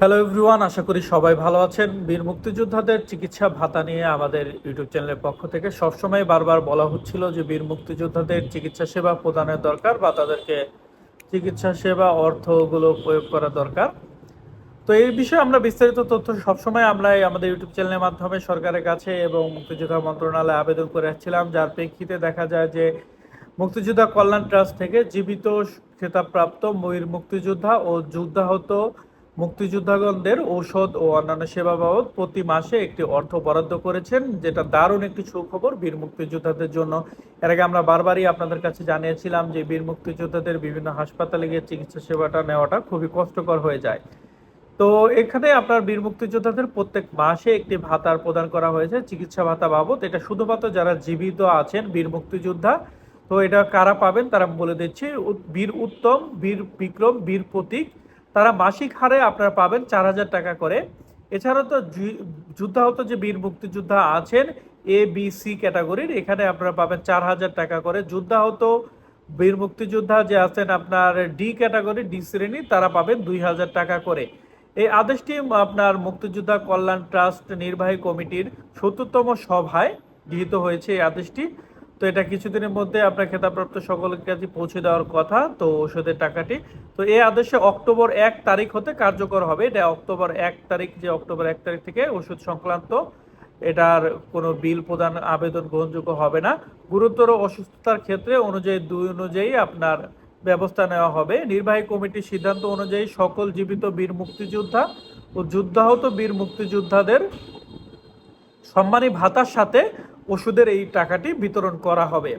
Hello everyone আশা করি সবাই ভালো আছেন। বীর মুক্তিযোদ্ধাদের চিকিৎসা ভাতা নিয়ে আমাদের ইউটিউব চ্যানেলের পক্ষ থেকে সবসময় বারবার বলা হচ্ছিল যে বীর মুক্তিযোদ্ধাদের চিকিৎসা সেবা প্রদানের দরকার বা তাদেরকে চিকিৎসা সেবা অর্থগুলো প্রয়োগ করা দরকার। তো এই বিষয়ে আমরা বিস্তারিত তথ্য সবসময় আমরা আমাদের ইউটিউব চ্যানেলের মাধ্যমে সরকারের কাছে এবং মুক্তিযোদ্ধা মন্ত্রণালয়ে আবেদন করে আসছিলাম। যার প্রেক্ষিতে দেখা যায় যে মুক্তিযোদ্ধা কল্যাণ ট্রাস্ট থেকে জীবিত খেতাবপ্রাপ্ত ময়ূর মুক্তিযোদ্ধা ও যুদ্ধাহত মুক্তিযোদ্ধাগণদের ঔষধ ও অন্যান্য সেবা বাবদ প্রতি মাসে একটি অর্থ বরাদ্দ করেছেন, যেটা দারুণ একটি সুখবর বীর মুক্তিযোদ্ধাদের জন্য। এর আগে আমরা বারবারই আপনাদের কাছে জানিয়েছিলাম যে বীর মুক্তিযোদ্ধাদের বিভিন্ন হাসপাতালে গিয়ে চিকিৎসা সেবাটা নেওয়াটা খুবই কষ্টকর হয়ে যায়। তো এখানে আপনার বীর মুক্তিযোদ্ধাদের প্রত্যেক মাসে একটি ভাতার প্রদান করা হয়েছে, চিকিৎসা ভাতা বাবদ। এটা শুধুমাত্র যারা জীবিত আছেন বীর মুক্তিযোদ্ধা, তো এটা কারা পাবেন তারা বলে দিচ্ছি বীর উত্তম, বীর বিক্রম, বীর প্রতীক তারা মাসিক হারে আপনারা পাবেন চার হাজার টাকা করে। এছাড়া তো যুদ্ধাহত যে বীর মুক্তিযোদ্ধা আছেন এ বি সি ক্যাটাগরির এখানে আপনারা পাবেন চার হাজার টাকা করে। যুদ্ধাহত বীর মুক্তিযোদ্ধা যে আছেন আপনার ডি ক্যাটাগরি ডি শ্রেণি, তারা পাবেন দুই হাজার টাকা করে। এই আদেশটি আপনার মুক্তিযোদ্ধা কল্যাণ ট্রাস্ট নির্বাহী কমিটির সত্তরতম সভায় গৃহীত হয়েছে এই আদেশটি। তো এটা কিছুদিনের মধ্যে আপনার খেতাবপ্রাপ্ত সকলের কাছে পৌঁছে দেওয়ার কথা, তো ওষুধের টাকাটি। তো এই আদেশে অক্টোবর এক তারিখ হতে কার্যকর হবে। এটা অক্টোবর এক তারিখ, যে অক্টোবর এক তারিখ থেকে ওষুধ সংক্রান্ত এটার কোনো বিল প্রদান, আবেদন গ্রহণযোগ্য হবে না। গুরুতর অসুস্থতার ক্ষেত্রে অনুযায়ী, দুই অনুযায়ী আপনার ব্যবস্থা নেওয়া হবে। নির্বাহী কমিটির সিদ্ধান্ত অনুযায়ী সকল জীবিত বীর মুক্তিযোদ্ধা ও যুদ্ধাহত বীর মুক্তিযোদ্ধাদের সম্মানী ভাতার সাথে ওষুধের এই টাকাটি বিতরণ করা হবে।